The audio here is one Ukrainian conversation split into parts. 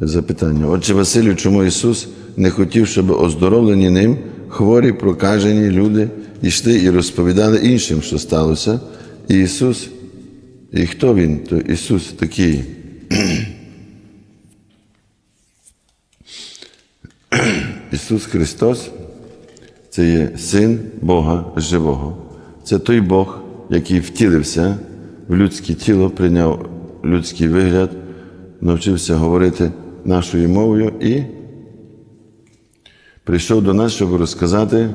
Запитання. Отже, Василю, чому Ісус не хотів, щоб оздоровлені ним хворі, прокажені люди йшли і розповідали іншим, що сталося. І Ісус, і хто Він, то Ісус такий? Ісус Христос це є Син Бога Живого. Це той Бог, який втілився в людське тіло, прийняв людський вигляд, навчився говорити нашою мовою і прийшов до нас, щоб розказати,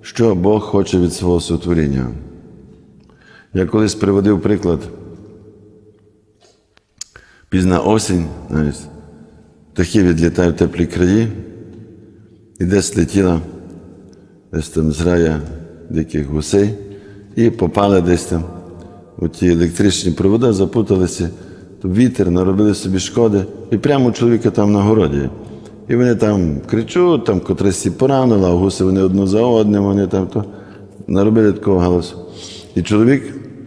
що Бог хоче від свого сотворіння. Я колись приводив приклад. Пізна осінь, знаєш, птахи відлітають в теплі краї, і десь летіла десь там зграя диких гусей, і попали десь там у ті електричні провода, запуталися, вітер, наробили собі шкоди, і прямо у чоловіка там на городі. І вони там кричуть, там котрись і поранили, а гуси вони одну за одним, вони там то наробили такого галасу. І чоловік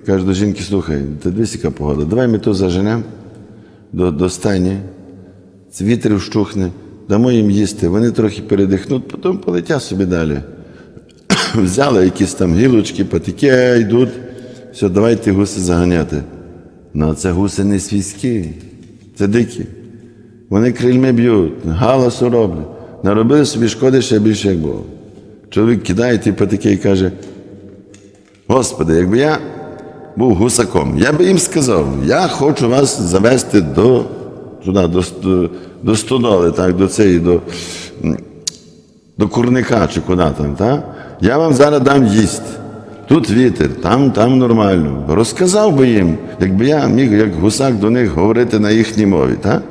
каже до жінки, слухай, ти дивись, яка погода, давай ми то заженемо до, до стайні, вітер вщухне, дамо їм їсти, вони трохи передихнуть, потім полетять собі далі. Взяли якісь там гілочки, патики, йдуть. Все, давайте гуси заганяти. Ну, це гуси не свійські, це дикі. Вони крильми б'ють, галасу роблять. Наробили собі шкоди ще більше, як Бог. Чоловік кидає ті патики і каже: Господи, якби я був гусаком, я би їм сказав, я хочу вас завести до туди, до, до, до стодоли, так, до цієї, до, до курника чи куди там. Так? Я вам зараз дам їсти. Тут вітер, там, там нормально. Розказав би їм, якби я міг, як гусак, до них говорити на їхній мові. Так?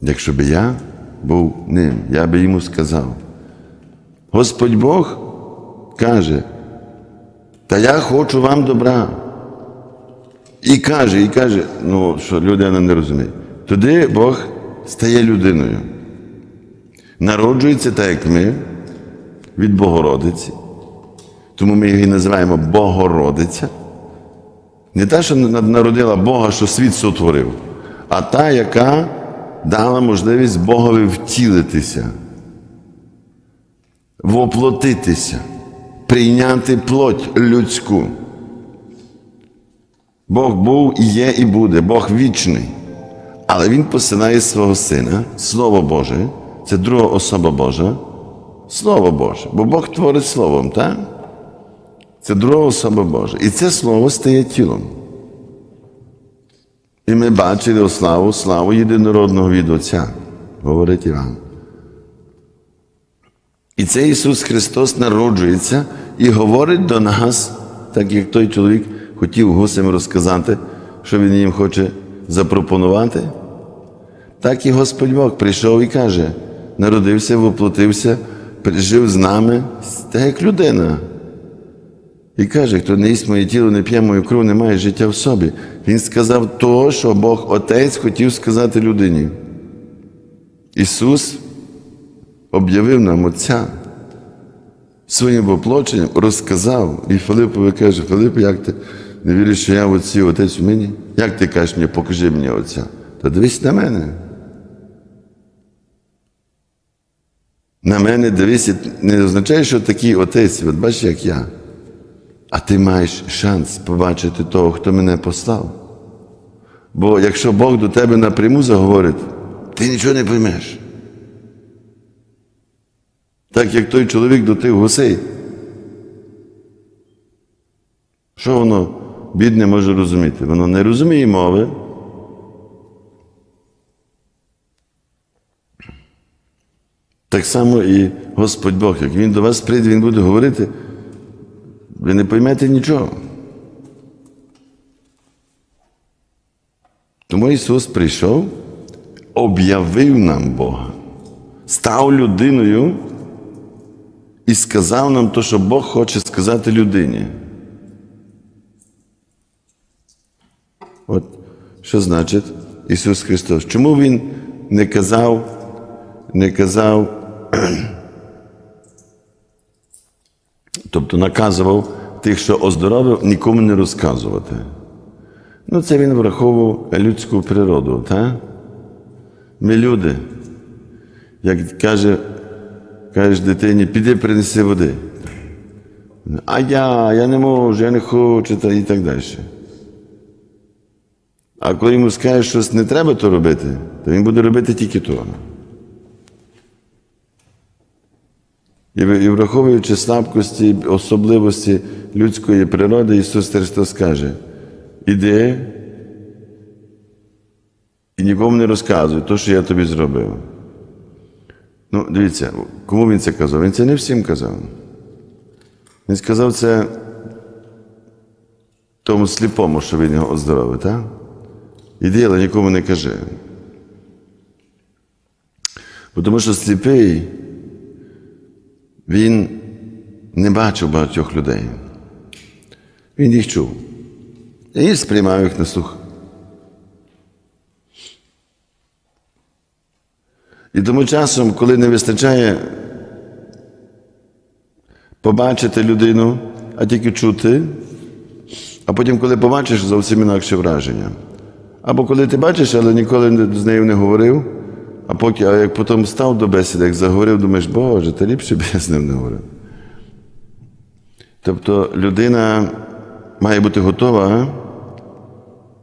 Якщо би я був ним, я би йому сказав. Господь Бог каже, та я хочу вам добра. І каже, і каже, ну що людина не розуміє. Туди Бог стає людиною. Народжується так, як ми, від Богородиці. Тому ми її називаємо Богородиця. Не та, що народила Бога, що світ сотворив, а та, яка дала можливість Богові втілитися, воплотитися, прийняти плоть людську. Бог був і є, і буде, Бог вічний. Але Він посилає свого Сина, Слово Боже, це друга особа Божа, Слово Боже, бо Бог творить Словом, так? Це друга особа Божа. І це Слово стає тілом. І ми бачили славу, славу єдинородного від Отця, говорить Іван. І це Ісус Христос народжується і говорить до нас, так як той чоловік хотів гусям розказати, що Він їм хоче запропонувати. Так і Господь Бог прийшов і каже: народився, воплотився, жив з нами, так як людина. І каже, хто не їсть моє тіло, не п'є мою кров, не має життя в собі. Він сказав то, що Бог Отець хотів сказати людині. Ісус об'явив нам Отця своїм воплоченням, розказав. І Филипові каже, Филип, як ти не віриш, що я в Отці, Отець в мені? Як ти кажеш мені, покажи мені Отця? Та дивись на мене. На мене дивись, не означає, що такий отець, от бачиш, як я. А ти маєш шанс побачити того, хто мене послав. Бо якщо Бог до тебе напряму заговорить, ти нічого не поймеш. Так як той чоловік до тих гусей. Що воно бідне може розуміти? Воно не розуміє мови. Так само і Господь Бог, як Він до вас прийде, Він буде говорити, ви не поймете нічого. Тому Ісус прийшов, об'явив нам Бога, став людиною і сказав нам те, що Бог хоче сказати людині. От що значить Ісус Христос? Чому Він не казав, не казав, тобто наказував тих, що оздоровив, нікому не розказувати. Ну, це він враховував людську природу, так? Ми люди. Як каже, кажеш дитині, піди принеси води. А я, я не можу, я не хочу, та і так далі. А коли йому скажеш, щось не треба то робити, то він буде робити тільки то. І враховуючи слабкості, особливості людської природи, Ісус Христос каже: іди і нікому не розказуй те, що я тобі зробив. Ну, дивіться, кому він це казав? Він це не всім казав. Він сказав це тому сліпому, що він його оздоровив, так? Іди, але нікому не кажи. Тому що сліпий, він не бачив багатьох людей. Він їх чув. І сприймав їх на слух. І тому часом, коли не вистачає побачити людину, а тільки чути, а потім, коли побачиш, зовсім інакше враження. Або коли ти бачиш, але ніколи з нею не говорив, а поки, а як потім став до бесіди, як заговорив, думаєш, Боже, та ліпше б я з ним не говорив. Тобто людина має бути готова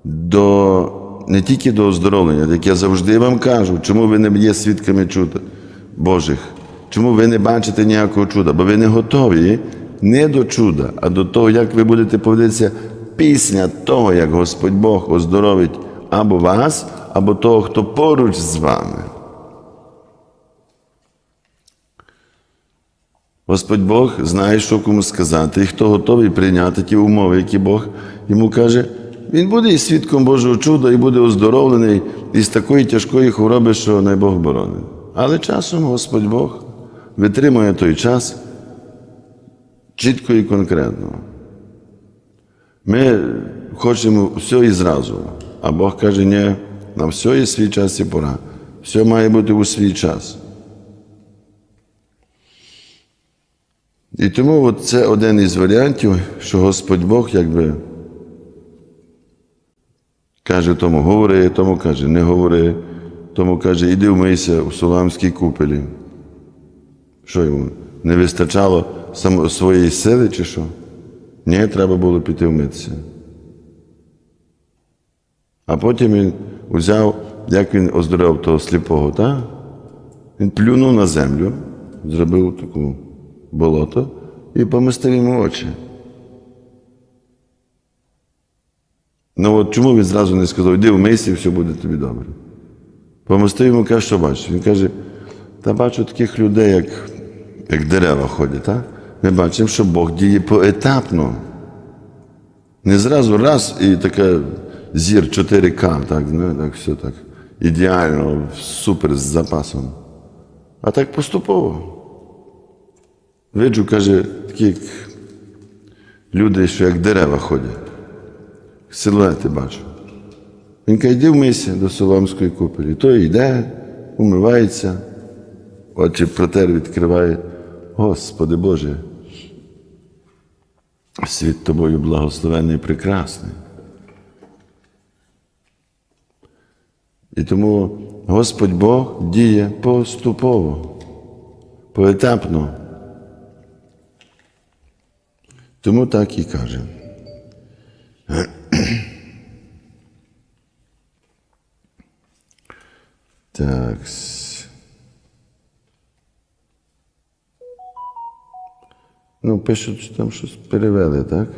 до, не тільки до оздоровлення, як я завжди вам кажу, чому ви не є свідками чуда Божих, чому ви не бачите ніякого чуда, бо ви не готові не до чуда, а до того, як ви будете поводитися після того, як Господь Бог оздоровить або вас, або того, хто поруч з вами. Господь Бог знає, що кому сказати, і хто готовий прийняти ті умови, які Бог йому каже, він буде і свідком Божого чуда, і буде оздоровлений із такої тяжкої хвороби, що най Бог боронить. Але часом Господь Бог витримує той час чітко і конкретно. Ми хочемо все і зразу, а Бог каже, ні, на все є свій час і пора. Все має бути у свій час. І тому от це один із варіантів, що Господь Бог якби каже тому говори, тому каже, не говори, тому каже, іди вмийся у Суламській купелі. Що йому? Не вистачало само, своєї сили чи що? Ні, треба було піти вмитися. А потім він взяв, як він оздоровив того сліпого, так? Він плюнув на землю, зробив таку болото і помістив йому очі. Ну от чому він зразу не сказав, іди вмийся і все буде тобі добре. Помостив йому каже, що бачиш. Він каже, та бачу таких людей, як, як дерева ходять, так? Ми бачимо, що Бог діє поетапно. Не зразу раз і таке зір 4К, так, ну, так все так ідеально, супер з запасом. А так поступово. Виджу, каже, такі як люди, що як дерева ходять. Силуети бачу. Він каже, йди вмийся до Соломської купелі. Той йде, умивається, очі протер відкриває. Господи Боже, світ тобою благословений і прекрасний. І тому Господь Бог діє поступово, поетапно. Тому так і каже. Так. Ну, пишуть, там щось перевели, так?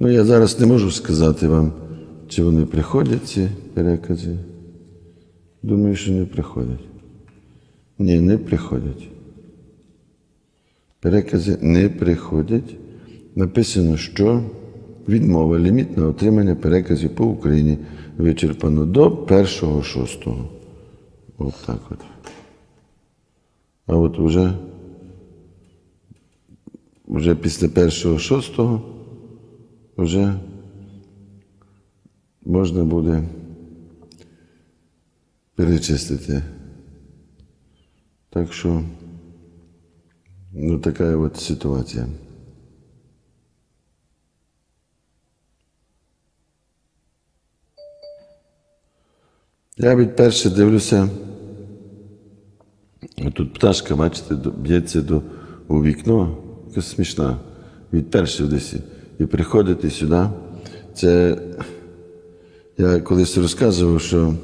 Ну, я зараз не можу сказати вам, чи вони приходять, ці перекази. Думаю, що не приходять. Ні, не приходять. Перекази не приходять. Написано, що відмова ліміт на отримання переказів по Україні вичерпано до 1.6. От так от. А от вже, вже після 1.6 вже можна буде перечистити. Так що, ну така от ситуація. Я відперше дивлюся. Тут пташка, бачите, б'ється до, у вікно, якась смішна. Відперше десь. І приходити сюди. Це я колись розказував, що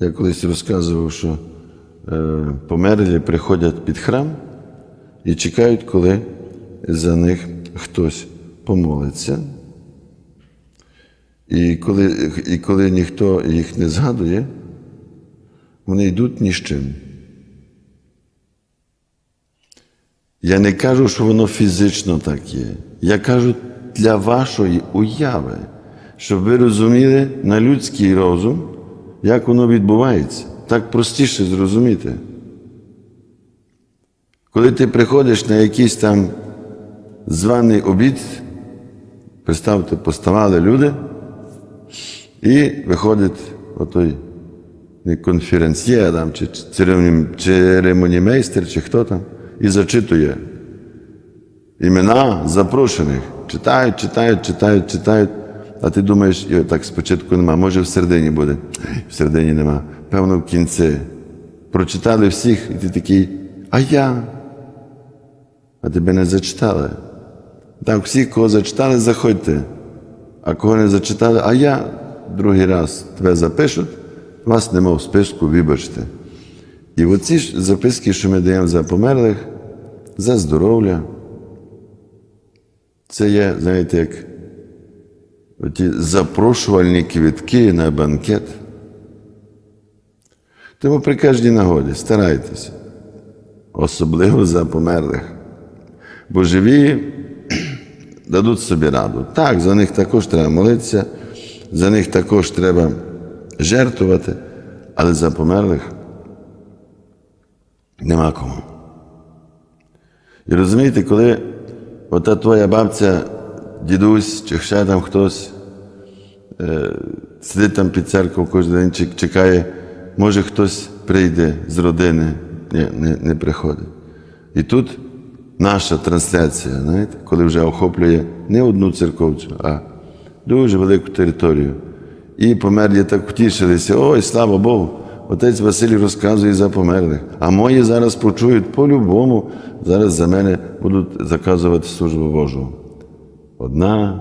я колись розказував, що е, померлі приходять під храм і чекають, коли за них хтось помолиться. І коли, і коли ніхто їх не згадує, вони йдуть ні з чим. Я не кажу, що воно фізично так є. Я кажу для вашої уяви, щоб ви розуміли на людський розум, як воно відбувається. Так простіше зрозуміти. Коли ти приходиш на якийсь там званий обід, представте, поставали люди, і виходить отой конференціє там, чи церемоні- церемонімейстер, чи хто там, і зачитує імена запрошених. Читають, читають, читають, читають. А ти думаєш, «Йой, так спочатку нема, може в середині буде. В середині нема. Певно, в кінці. Прочитали всіх, і ти такий, а я? А тебе не зачитали. Так, всіх, кого зачитали, заходьте. А кого не зачитали, а я другий раз тебе запишуть, вас нема в списку, вибачте. І оці ж записки, що ми даємо за померлих, за здоров'я, це є, знаєте, як оті запрошувальні квітки на банкет. Тому при кожній нагоді старайтеся, особливо за померлих. Бо живі дадуть собі раду. Так, за них також треба молитися, за них також треба жертвувати, але за померлих нема кому. І розумієте, коли ота твоя бабця, дідусь, чи ще там хтось е, сидить там під церквою кожен день, чек- чекає, може хтось прийде з родини, ні, не, не приходить. І тут наша трансляція, знаєте, коли вже охоплює не одну церковцю, а дуже велику територію. І померлі так втішилися, ой, слава Богу, отець Василій розказує за померлих. А мої зараз почують по-любому, зараз за мене будуть заказувати службу Божу. Одна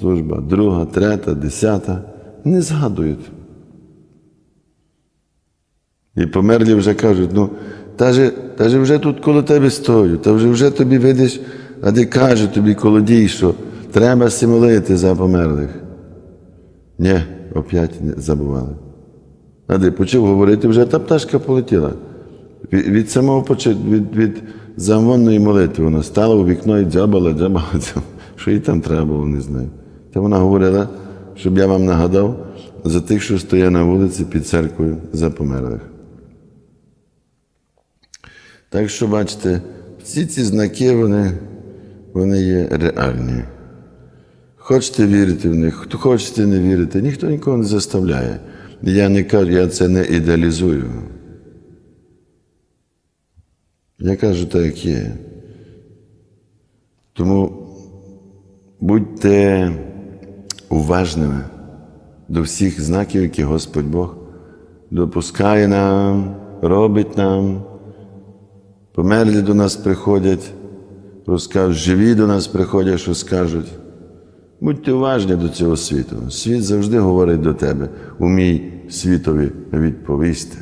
служба, друга, третя, десята. Не згадують. І померлі вже кажуть, ну, та же, та же вже тут коло тебе стою, та вже вже тобі видиш, а ти каже тобі колодій, що треба си молити за померлих. Ні, оп'ять не забували. А почав говорити, вже та пташка полетіла. Від, від самого початку, від, від замонної молитви вона стала у вікно і дзябала, дзябала. Що їй там треба було, не знаю. Та вона говорила, щоб я вам нагадав за тих, що стоять на вулиці під церквою за померлих. Так що, бачите, всі ці знаки, вони, вони є реальні. Хочете вірити в них, хочете не вірити, ніхто нікого не заставляє. Я не кажу, я це не ідеалізую. Я кажу так, як є. Тому будьте уважними до всіх знаків, які Господь Бог допускає нам, робить нам. Померлі до нас приходять, розкажуть, живі до нас приходять, що скажуть. Будьте уважні до цього світу. Світ завжди говорить до тебе, умій світові відповісти.